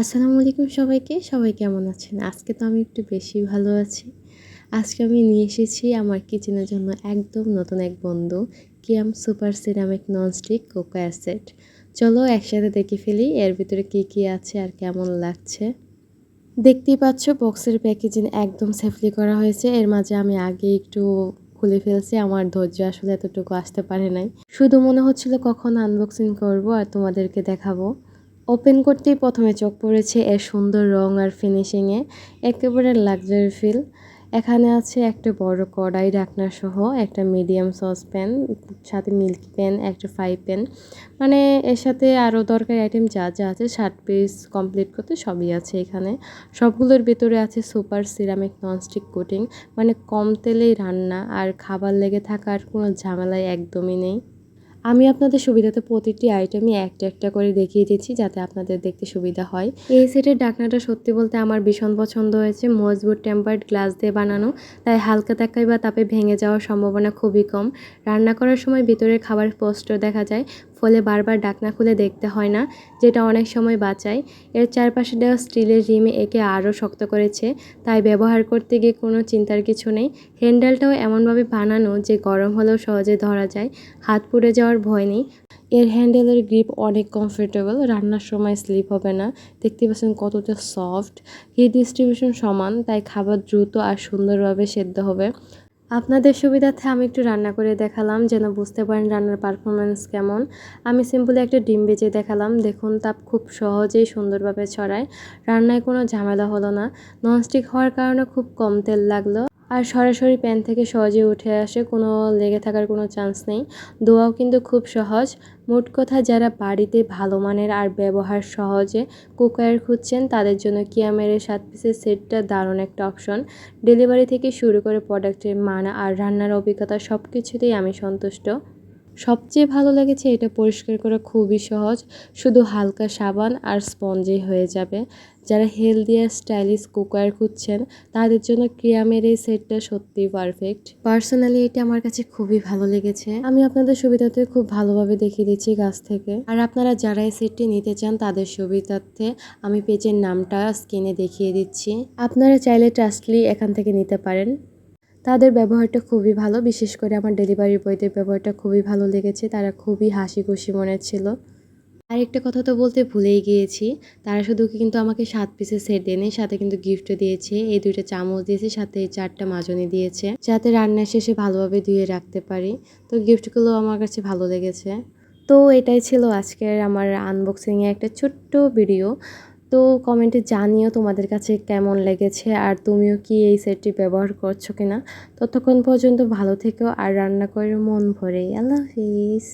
আসসালামু আলাইকুম সবাইকে। সবাই কেমন আছেন? আজকে তো আমি একটু বেশি ভালো আছি। আজকে আমি নিয়ে এসেছি আমার কিচেনের জন্য একদম নতুন এক বন্ধু, Kiam super ceramic nonstick cookware set. চলো একসাথে দেখে ফেলি এর ভিতরে কী কী আছে আর কেমন লাগছে। দেখতেই পাচ্ছ বক্সের প্যাকেজিং একদম সেফলি করা হয়েছে। এর মাঝে আমি আগে একটু খুলে ফেলছি, আমার ধৈর্য আসলে এতটুকু আসতে পারে নাই। শুধু মনে হচ্ছিল কখন আনবক্সিং করব আর তোমাদেরকে দেখাবো। ওপেন করতেই প্রথমে চোখ পড়েছে এর সুন্দর রং আর ফিনিশিংয়ে একেবারে লাক্সারি ফিল এখানে আছে একটা বড় কড়াই ঢাকনা সহ একটা মিডিয়াম সসপ্যান সাথে মিল্ক প্যান একটা ফ্রাই প্যান মানে এর সাথে আরও দরকারি আইটেম যা যা আছে, ষাট পিস কমপ্লিট করতে সবই আছে এখানে। সবগুলোর ভেতরে আছে সুপার সিরামিক ননস্টিক কোটিং মানে কম তেলেই রান্না, আর খাবার লেগে থাকার কোনো ঝামেলাই একদমই নেই। আমি আপনাদের সুবিধাতে প্রতিটি আইটেমই একটা একটা করে দেখিয়ে দিচ্ছি যাতে আপনাদের দেখতে সুবিধা হয়। এই সেটের ডাকনাটা সত্যি বলতে আমার ভীষণ পছন্দ হয়েছে। মজবুত টেম্পার্ড গ্লাস দিয়ে বানানো, তাই হালকা তাকাই বা তাপে ভেঙে যাওয়ার সম্ভাবনা খুবই কম। রান্না করার সময় ভিতরের খাবার স্পষ্ট দেখা যায় ফলে বারবার ডাকনা খুলে দেখতে হয় না, যেটা অনেক সময় বাঁচায়। এর চারপাশে দেওয়া স্টিলের রিমে একে আরও শক্ত করেছে, তাই ব্যবহার করতে গিয়ে কোনো চিন্তার কিছু নেই। হ্যান্ডেলটাও এমনভাবে বানানো যে গরম হলেও সহজে ধরা যায়, হাত পুড়ে যাওয়ার ভয় নেই। এর হ্যান্ডেলের গ্রিপ অনেক কমফোর্টেবল, রান্নার সময় স্লিপ হবে না, দেখতে পাচ্ছেন কতটা সফট। হিট ডিস্ট্রিবিউশন সমান, তাই খাবার দ্রুত আর সুন্দরভাবে সেদ্ধ হবে। আপনাদের সুবিধার্থে আমি একটু রান্না করে দেখালাম, যেন বুঝতে পারেন রান্নার পারফরমেন্স কেমন। আমি সিম্পলি একটা ডিম বেজে দেখালাম, দেখুন তাপ খুব সহজেই সুন্দরভাবে ছড়ায়। রান্নায় কোনো ঝামেলা হলো না। ননস্টিক হওয়ার কারণে খুব কম তেল লাগল। আর সরাসরি প্যান থেকে সহজে উঠে আসে, কোনো লেগে থাকার কোনো চান্স নেই। দোয়াও কিন্তু খুব সহজ। মোট কথা, যারা বাড়িতে ভালো মানের আর ব্যবহার সহজে কুকার খুঁজছেন, তাদের জন্য কিয়ামের সাত পিসের সেটটা দারুণ একটা অপশন ডেলিভারি থেকে শুরু করে প্রোডাক্টের মান আর রান্নার অভিজ্ঞতা সব কিছুতেই আমি সন্তুষ্ট। সবচেয়ে ভালো লেগেছে এটা পরিষ্কার করা খুবই সহজ। শুধু হালকা সাবান আর স্পঞ্জেই হয়ে যাবে। যারা হেলদি আর স্টাইলিশ কুকার খুঁজছেন তাদের জন্য ক্রিয়ামের এই সেটটা সত্যিই পারফেক্ট পার্সোনালি এটা আমার কাছে খুবই ভালো লেগেছে। আমি আপনাদের সুবিধাতে খুব ভালোভাবে দেখিয়ে দিচ্ছি গাছ থেকে। আর আপনারা যারা এই সেটটি নিতে চান তাদের সুবিধার্থে আমি পেজের নামটা স্ক্রিনে দেখিয়ে দিচ্ছি। আপনারা চাইলে ট্রাস্টলি এখান থেকে নিতে পারেন। তাদের ব্যবহারটা খুবই ভালো, বিশেষ করে আমার ডেলিভারি বয়দের ব্যবহারটা খুবই ভালো লেগেছে, তারা খুবই হাসি খুশি মনে ছিল। আরেকটা কথা তো বলতে ভুলেই গিয়েছি, তারা শুধু কিন্তু আমাকে সাত পিসের সেট দেয়নি, সাথে কিন্তু গিফটও দিয়েছে, এই দুইটা চামচ দিয়েছে, সাথে এই চারটা মাজনি দিয়েছে, যাতে রান্নার শেষে ভালোভাবে ধুয়ে রাখতে পারি। তো গিফটগুলো আমার কাছে ভালো লেগেছে। তো এটাই ছিল আজকের আমার আনবক্সিংয়ে একটা ছোট্ট ভিডিও তো কমেন্টে জানিও তোমাদের কাছে কেমন লেগেছে আর তুমিও কি এই সেটটি ব্যবহার করছ কিনা। ততক্ষণ পর্যন্ত ভালো থেকো আর রান্না করে মন ভরে। আল্লাহ হাফিজ।